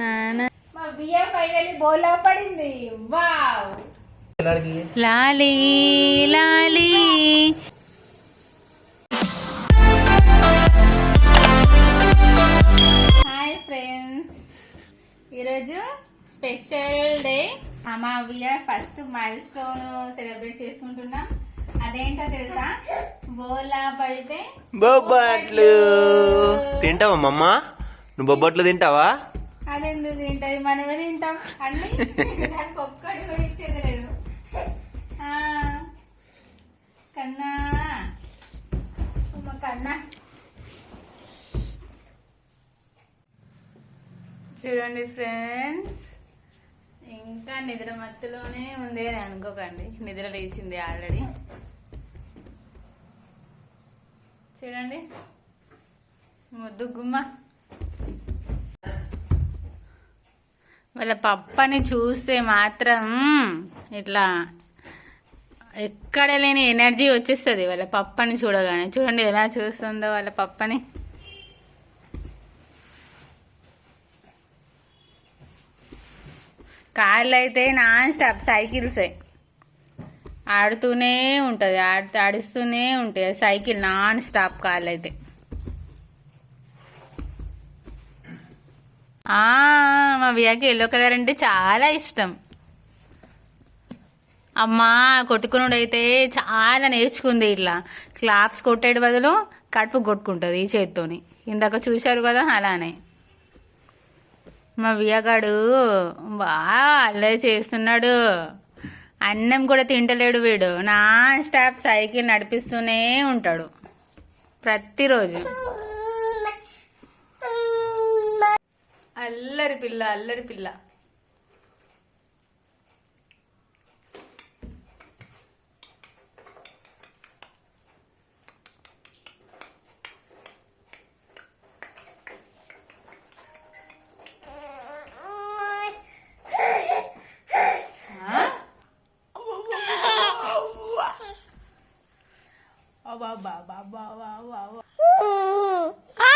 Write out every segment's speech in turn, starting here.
నానా. మా బియ్య ఫైనల్లీ బోల్లో పడింది. వావ్. లాలి లాలి. Hi friends. ఈరోజు స్పెషల్ డే. మా బియర్ ఫస్ట్ మైల్ స్టోన్ సెలబ్రేట్ చేసుకుంటున్నాం. అదేంటో తెలుసా? బోలా పడితే బొబ్బట్లు. తింటావా మమ్మ? నువ్వు బొబ్బట్లు తింటావా? ఎందుకు తింటది మనమే తింటాం. అన్ని దానికి ఒక్కటి కూడా ఇచ్చేది లేదు. ఆ, కన్నా కన్నా. చూడండి ఫ్రెండ్స్ ఇంకా నిద్ర మత్తులోనే ఉంది అని అనుకోకండి. నిద్ర లేచింది ఆల్రెడీ. చూడండి. ముద్దు గుమ్మ. వాళ్ళ పప్పని చూస్తే మాత్రం ఇట్లా ఎక్కడ లేని ఎనర్జీ వచ్చేస్తుంది వాళ్ళ పప్పని చూడగానే. చూడండి ఎలా చూస్తుందో వాళ్ళ పప్పని. కార్లు అయితే నాన్ స్టాప్ సైకిల్సే. ఆడుతూనే ఉంటుంది ఆడు ఆడిస్తూనే ఉంటాయి సైకిల్ నాన్ స్టాప్ కార్లు అయితే ఆ, మా ఎల్లో కలర్ అంటే చాలా ఇష్టం. అమ్మా కొట్టుకునుడు అయితే చాలా నేర్చుకుంది ఇట్లా. క్లాప్స్ కొట్టేటి బదులు కడుపు కొట్టుకుంటుంది ఈ చేత్తోని. ఇందాక చూశారు కదా అలానే. మా వియగాడు బాగా అల్లరి చేస్తున్నాడు. అన్నం కూడా తింటలేడు వీడు. నాన్ స్టాప్ సైకిల్ నడిపిస్తూనే ఉంటాడు. ప్రతిరోజు. అల్లరి పిల్ల అల్లరి పిల్ల ఆ? అబ్బా, అబ్బా, అబ్బా, అబ్బా, అబ్బా, అబ్బా, అబ్బా. ఆ! ఆ!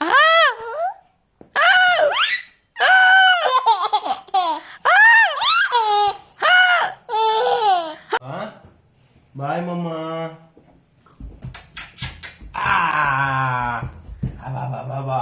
ఆ! ఆ! బాయ్ మమ్మ బాబా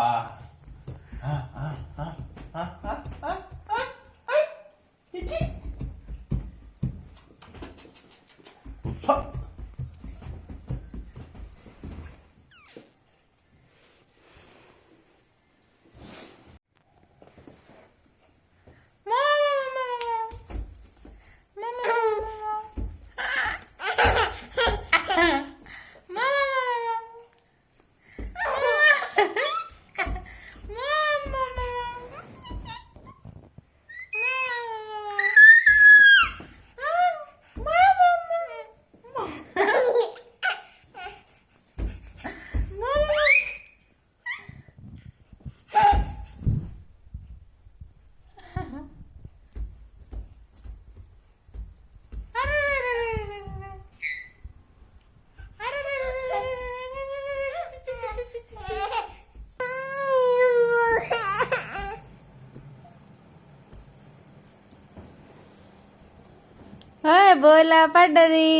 ఓయ్ బోలా పడ్డది.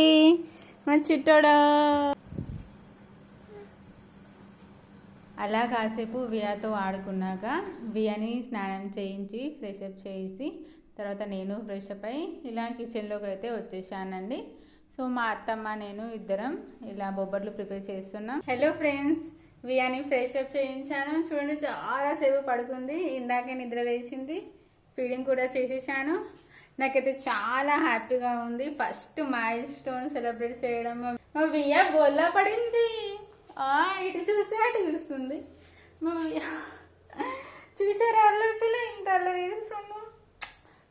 మా చిట్టోడా. అలా కాసేపు వియాతో ఆడుకున్నాక వియాని స్నానం చేయించి ఫ్రెష్ అప్ చేసి తర్వాత నేను ఫ్రెష్ అప్ అయి ఇలా కిచెన్లోకి అయితే వచ్చేసానండి. సో మా అత్తమ్మ నేను ఇద్దరం ఇలా బొబ్బట్లు ప్రిపేర్ చేస్తున్నాం. హలో ఫ్రెండ్స్ వియాని ఫ్రెష్ అప్ చేయించాను. చూడండి చాలాసేపు పడుతుంది పడుకుంది. ఇందాకే నిద్ర లేచింది. ఫీడింగ్ కూడా చేసేసాను. నాకైతే చాలా హ్యాపీగా ఉంది ఫస్ట్ మైల్ స్టోన్ సెలబ్రేట్ చేయడం మా వియ్య బోల్లా పడింది ఆ, ఇటు చూస్తే అటు చూస్తుంది మా వియ్య చూసారా అల్లరి పిల్ల ఇంకా అల్లరి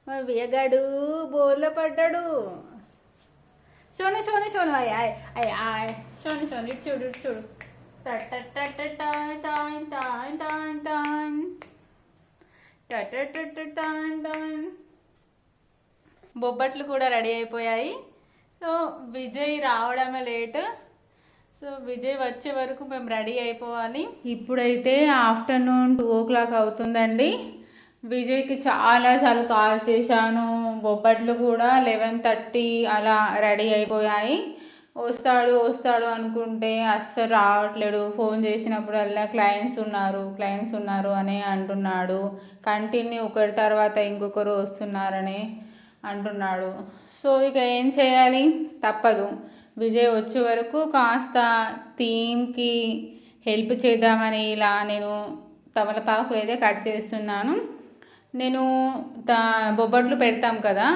మా వియ్యగాడు బోర్లో పడ్డాడు సోను సోను సోను అయ్య అయ్య అయ్య ఆయ్ సోను సోను ఇటు చూడు ఇటు చూడు టట్ టట్ టట్ టట్ టాయ్ టాయ్ టాయ్ టాయ్ టాయ్ టట్ టట్ టట్ టట్ టాయ్ టాయ్ బొబ్బట్లు కూడా రెడీ అయిపోయాయి. సో విజయ్ రావడమే లేట్. సో విజయ్ వచ్చే వరకు మేము రెడీ అయిపోవాలి. ఇప్పుడైతే ఆఫ్టర్నూన్ టూ ఓ క్లాక్ అవుతుందండి. విజయ్కి చాలాసార్లు కాల్ చేశాను. బొబ్బట్లు కూడా లెవెన్ థర్టీ అలా రెడీ అయిపోయాయి. వస్తాడు వస్తాడు అనుకుంటే అస్సలు రావట్లేడు. ఫోన్ చేసినప్పుడల్లా క్లయింట్స్ ఉన్నారు క్లయింట్స్ ఉన్నారు అని అంటున్నాడు. కంటిన్యూ ఒకరి తర్వాత ఇంకొకరు వస్తున్నారని అంటున్నాడు. సో ఇక ఏం చేయాలి? తప్పదు. విజయ్ వచ్చే వరకు కాస్త థీమ్కి హెల్ప్ చేద్దామని ఇలా నేను తమలపాకులు అయితే కట్ చేస్తున్నాను. నేను దా బొబ్బట్లు పెడతాం కదా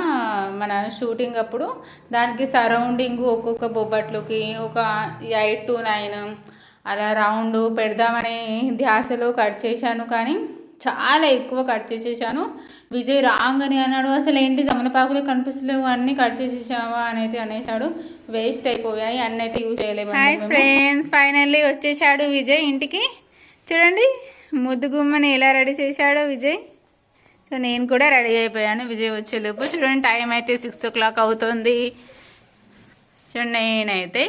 మన షూటింగ్ అప్పుడు. దానికి సరౌండింగ్ ఒక్కొక్క బొబ్బట్లుకి ఒక ఎయిట్ టు నైన్ అలా రౌండ్ పెడదామనే ధ్యాసలో కట్ చేశాను కానీ చాలా ఎక్కువ కట్ చేసేసాను. విజయ్ రాగానే అన్నాడు. అసలు ఏంటి తమలపాకులే కనిపిస్తలేవు అన్నీ కట్ చేసేసావా అని అయితే అనేసాడు. వేస్ట్ అయిపోయాయి అన్నీ అయితే యూజ్ హాయ్ చేయలేము ఫ్రెండ్స్ ఫైనల్లీ వచ్చేసాడు విజయ్ ఇంటికి. చూడండి ముద్దు గుమ్మని ఎలా రెడీ చేశాడో విజయ్. సో నేను కూడా రెడీ అయిపోయాను విజయ్ వచ్చేలోపు. చూడండి టైం అయితే సిక్స్ ఓ క్లాక్ అవుతుంది. చూడండి నేనైతే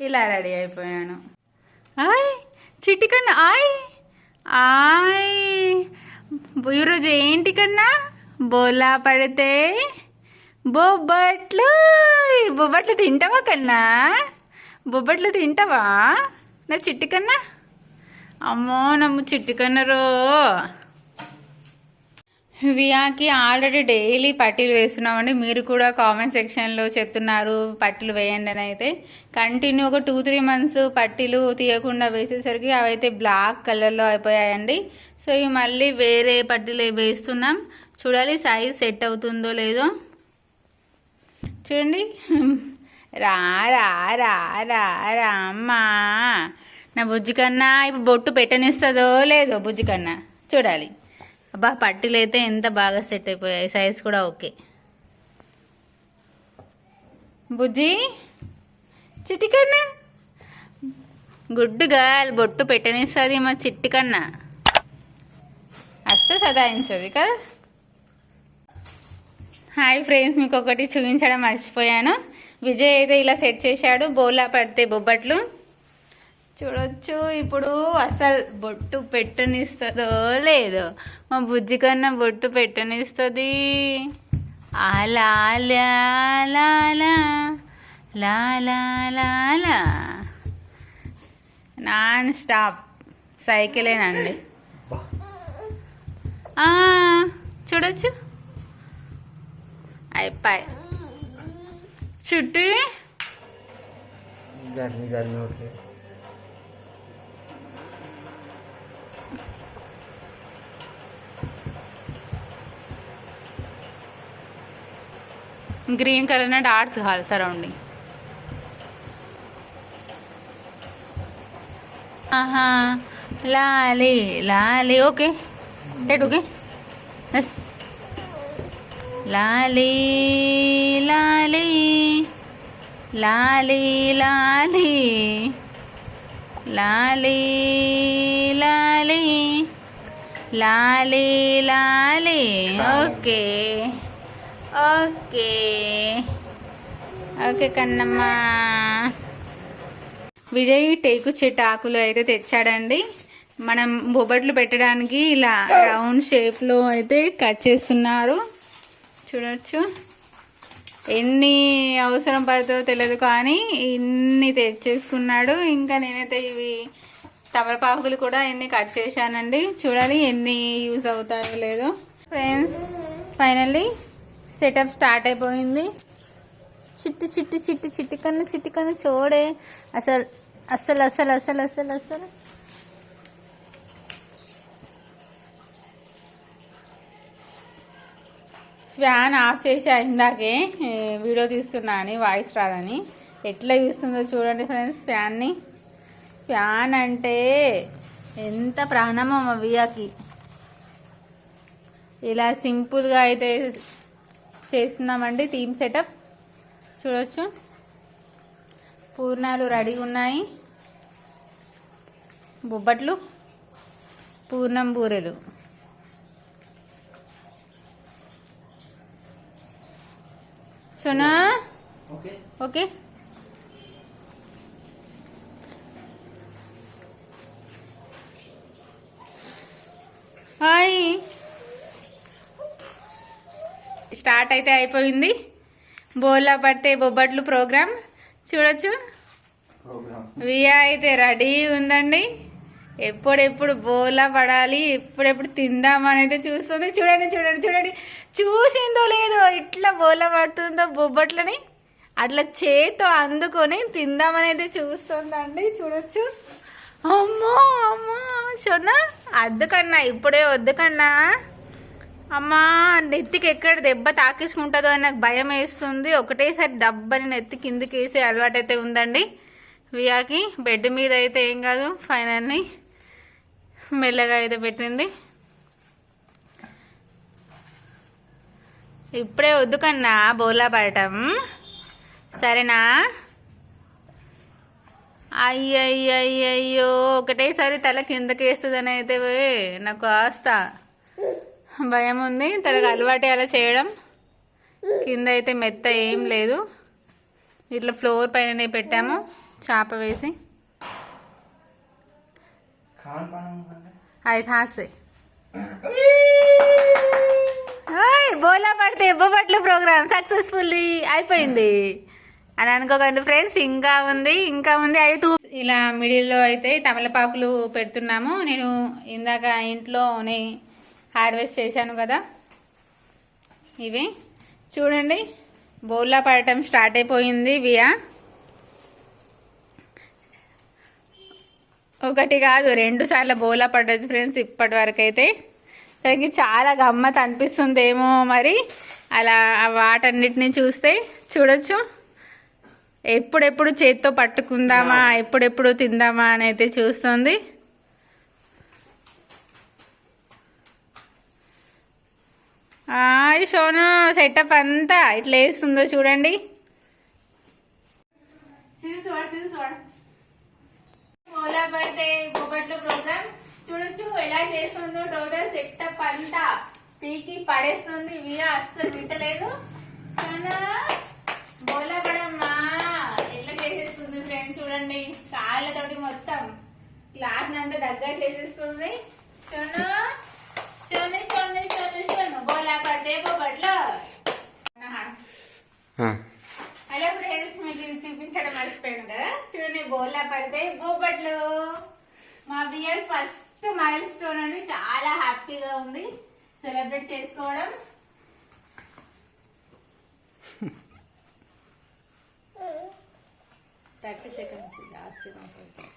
ఇలా రెడీ అయిపోయాను. ఆయ్ చిట్టి కన్నా ఆయ్ ఆయ్. ఈరోజు ఏంటి కన్నా? బోలా పడితే బొబ్బట్లు. బొబ్బట్లు తింటావా కన్నా? బొబ్బట్లు తింటావా? నా చిట్టి కన్నా? అమ్మో నమ్ము చిట్టి కన్నరో వియాకి ఆల్రెడీ డైలీ పట్టీలు వేస్తున్నామండి. మీరు కూడా కామెంట్ సెక్షన్లో చెప్తున్నారు పట్టీలు వేయండి అని అయితే. కంటిన్యూ ఒక టూ త్రీ మంత్స్ పట్టీలు తీయకుండా వేసేసరికి అవైతే బ్లాక్ కలర్లో అయిపోయాయండి. సో ఇవి మళ్ళీ వేరే పట్టీలు వేస్తున్నాం. చూడాలి సైజ్ సెట్ అవుతుందో లేదో. చూడండి. రా రా రా రా రా అమ్మా. నా బుజ్జి కన్నా ఇప్పుడు బొట్టు పెట్టనిస్తుందో లేదో బుజ్జి కన్నా. చూడాలి. అబ్బా పట్టీలు అయితే ఎంత బాగా సెట్ అయిపోయాయి. సైజ్ కూడా ఓకే. బుజ్జి చిట్టి కన్నా. గుడ్ గర్ల్ బొట్టు పెట్టనిస్తుంది మా చిట్టి కన్నా. అస్సలు సదాయించదు కదా. హాయ్ ఫ్రెండ్స్ మీకు ఒకటి చూపించడం మర్చిపోయాను. విజయ్ అయితే ఇలా సెట్ చేశాడు. బోలా పడితే బొబ్బట్లు. చూడొచ్చు. ఇప్పుడు అసలు బొట్టు పెట్టనిస్తుందో లేదో. మా బుజ్జి కన్నా బొట్టు పెట్టనిస్తుంది. ఆలా లాలా నాన్ స్టాప్. సైకిలేనండి చూడొచ్చు. అయిపోయి. చుట్టి. ग्रीन कलर ना डार्ट्स घाल सराउंडिंग हाँ लाली लाली ओके डेट ओके यस लाली लाली लाली लाली लाली ला లాలి లాలి okay. Okay. Okay Kannamma. Vijay టేకు చెట్టు ఆకులు అయితే తెచ్చాడండి. మనం బొబ్బట్లు పెట్టడానికి ఇలా రౌండ్ షేప్లో అయితే కట్ చేస్తున్నారు. చూడొచ్చు. ఎన్ని అవసరం పడుతుందో తెలియదు కానీ ఇన్ని తెచ్చేసుకున్నాడు. ఇంకా నేనైతే ఇవి తమలపాకులు కూడా ఎన్ని కట్ చేశానండి. చూడాలి ఎన్ని యూజ్ అవుతాయో లేదో. ఫ్రెండ్స్ ఫైనల్లీ సెటప్ స్టార్ట్ అయిపోయింది. చిట్టి చిట్టి చిట్టి చిట్టి కన్నా చిట్టి కన్నా చూడే. అసలు అసలు అసలు అసలు అసలు అసలు. ఫ్యాన్ ఆఫ్ చేసి అయిందాకే వీడియో తీస్తున్నా అని వాయిస్ రాదని. ఎట్లా చూస్తుందో చూడండి ఫ్రెండ్స్ ఫ్యాన్ని. ఫ్యాన్ అంటే ఎంత ప్రాణమో మా వియాకి. ఇలా సింపుల్గా అయితే చేస్తున్నామండి థీమ్ సెటప్. చూడొచ్చు. పూర్ణాలు రెడీ ఉన్నాయి. బొబ్బట్లు పూర్ణం బూరెలు. సోనా? ఓకే. హాయ్. స్టార్ట్ అయితే అయిపోయింది. బోలా పడితే బొబ్బట్లు ప్రోగ్రామ్. చూడొచ్చు. వియా అయితే రెడీ ఉందండి. ఎప్పుడెప్పుడు బోలా పడాలి ఎప్పుడెప్పుడు తిందామని అయితే చూస్తుంది. చూడండి చూడండి చూడండి. చూసిందో లేదో ఇట్లా బోలా పడుతుందో బొబ్బట్లని. అట్లా చేతో అందుకొని తిందామని అయితే చూస్తుందండి. చూడొచ్చు. అమ్మో అమ్మో చూడ అద్దు కన్నా ఇప్పుడే వద్దు కన్నా అమ్మా నెత్తికి ఎక్కడ దెబ్బ తాకేసుకుంటుందో అని నాకు భయం వేస్తుంది. ఒకటేసారి డబ్బని నెత్తి కిందికి వేసే అలవాటు అయితే ఉందండి. వియాకి బెడ్ మీద అయితే ఏం కాదు ఫైనల్ని మెల్లగా అయితే పెట్టింది. ఇప్పుడే వద్దు కన్నా బోలా పడటం. సరేనా? అయ్యయ్యయ్యో ఒకటేసారి తల కిందకి వేస్తుందని అయితే నాకు ఆస్త. భయం ఉంది తనకు అలవాటే అలా చేయడం. కింద అయితే మెత్త ఏం లేదు. ఇట్లా ఫ్లోర్ పైననే పెట్టాము చేప వేసి. అయితే హాసే బోలా పడితే బొబ్బట్లు ప్రోగ్రామ్ సక్సెస్ఫుల్లీ అయిపోయింది. అని అనుకోకండి ఫ్రెండ్స్ ఇంకా ఉంది ఇంకా ఉంది. అయితే ఇలా మిడిల్లో అయితే తమలపాకులు పెడుతున్నాము. నేను ఇందాక ఇంట్లోనే హార్వెస్ట్ చేశాను కదా. ఇవి చూడండి బౌల్లా పడటం స్టార్ట్ అయిపోయింది వియా. ఒకటి కాదు రెండు సార్లు బోలా పడ్డది ఫ్రెండ్స్ ఇప్పటి వరకు అయితే తనకి చాలా గమ్మత్ అనిపిస్తుందేమో మరి. అలా వాటన్నిటిని చూస్తే చూడొచ్చు. ఎప్పుడెప్పుడు చేత్తో పట్టుకుందామా ఎప్పుడెప్పుడు తిందామా అని అయితే చూస్తుంది సోను సెటప్ అంతా ఇట్లా వేస్తుందో చూడండి. ఓలా బర్త్డే బొబ్బట్లు ప్రోగ్రామ్ చూడొచ్చు ఎలా చేస్తుందో టోటల్ సెటప్ అంతా. పీకి పడేస్తుంది వియా అస్సలు వింటలేదు. సోనా బోలా పడమ్మా ఎట్లా చేసేస్తుంది ఫ్రెండ్స్ చూడండి కాళ్ళతోటి మొత్తం క్లాత్ అంతా దగ్గర చేసేస్తుంది సోను సోను సోను సోను బోలా పడితే బొబ్బట్లు. హలో ఫ్రెండ్స్ మీకు ఇది చూపించడం మర్చిపోయాను కదా చూడండి బోల్లా పడితే బొబ్బట్లు. మా బియర్స్ ఫస్ట్ మైల్ స్టోన్ అండి. చాలా హ్యాపీగా ఉంది. సెలబ్రేట్ చేసుకోవడం. థర్టీ సెకండ్స్ శునమ్మ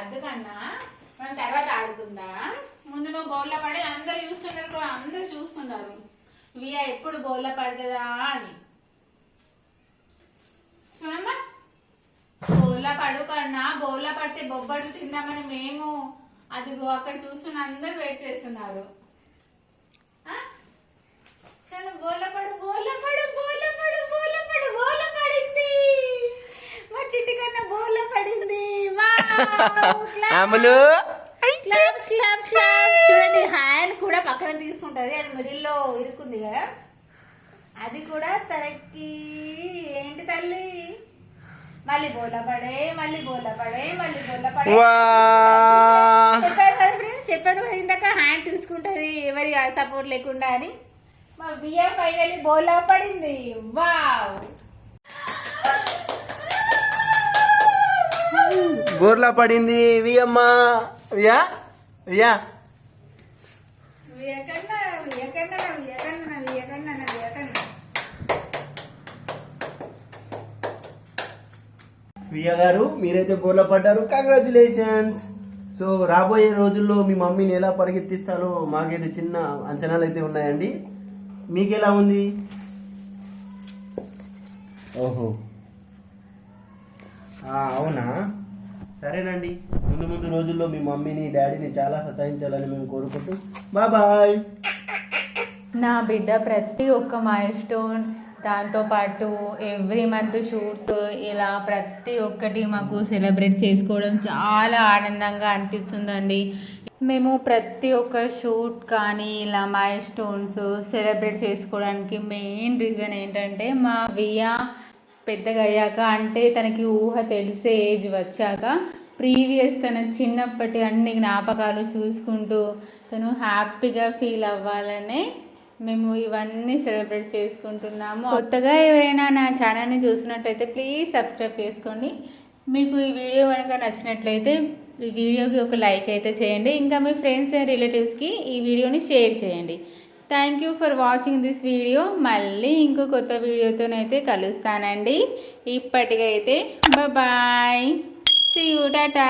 వద్దు కన్నా మనం తర్వాత ఆడుకుందాం? ముందు నువ్వు బౌల్లో పడి అందరు చూస్తున్నారు అందరు చూస్తున్నారు వియా ఎప్పుడు బౌల్లో పడుతుందా అని. చూడమ్మా. బోలా పడు కన్నా బోలా పడితే బొబ్బట్లు తిందామని మేము అదిగో అక్కడ చూస్తున్న అందరు వెయిట్ చేస్తున్నారు. చాలా పడు బోలా పడు బోలా పడు పడింది. మా చిట్టి కన్నా బోలా పడింది. అమలు. Claps, claps, claps. చూడండి హ్యాండ్ కూడా పక్కన తీసుకుంటది. అది మిడిల్లో ఇరుకుంది కదా. అది కూడా తనకి ఏంటి తల్లి? మళ్ళీ బోలా పడే మళ్ళీ బోలా పడే మళ్ళీ బోలా పడే. కదా ఫ్రెండ్స్ ఇందాక హ్యాండ్ తీసుకుంటది. ఎవరి సపోర్ట్ లేకుండా అని. మా బియ్యం ఫైనల్లీ బోలా పడింది. వావ్. బోర్లా పడింది వియమ్మ. వియా? వియా? వియా గారు మీరైతే బోర్లా పడ్డారు. కంగ్రాచులేషన్స్ సో రాబోయే రోజుల్లో మీ మమ్మీని ఎలా పరిగెత్తిస్తారో మాకైతే చిన్న అంచనాలు అయితే ఉన్నాయండి. మీకు ఎలా ఉంది? ఓహో. అవునా? సరేనండి. ముందు ముందు రోజుల్లో మీ మమ్మీని డాడీని చాలా సతాయించాలని మేము కోరుకుంటూ బాబాయ్ నా బిడ్డ ప్రతి ఒక్క మైల్ స్టోన్ దాంతోపాటు ఎవ్రీ మంత్ షూట్స్ ఇలా ప్రతి ఒక్కటి మాకు సెలబ్రేట్ చేసుకోవడం చాలా ఆనందంగా అనిపిస్తుందండి. మేము ప్రతి ఒక్క షూట్ కానీ ఇలా మైల్ స్టోన్స్ సెలబ్రేట్ చేసుకోవడానికి మెయిన్ రీజన్ ఏంటంటే మా వియా పెద్దగా అయ్యాక అంటే తనకి ఊహ తెలిసే ఏజ్ వచ్చాక ప్రీవియస్ తన చిన్నప్పటి అన్ని జ్ఞాపకాలు చూసుకుంటూ తను హ్యాపీగా ఫీల్ అవ్వాలనే మేము ఇవన్నీ సెలబ్రేట్ చేసుకుంటున్నాము. కొత్తగా ఎవరైనా నా ఛానల్ని చూసినట్టయితే ప్లీజ్ సబ్స్క్రైబ్ చేసుకోండి. మీకు ఈ వీడియో కనుక నచ్చినట్లయితే ఈ వీడియోకి ఒక లైక్ అయితే చేయండి. ఇంకా మీ ఫ్రెండ్స్ అండ్ రిలేటివ్స్కి ఈ వీడియోని షేర్ చేయండి. Thank you for watching this video మళ్ళీ ఇంకో కొత్త వీడియోతోనైతే కలుస్తానండి. ఇప్పటికైతే బాయ్ సీ యూ టాటా.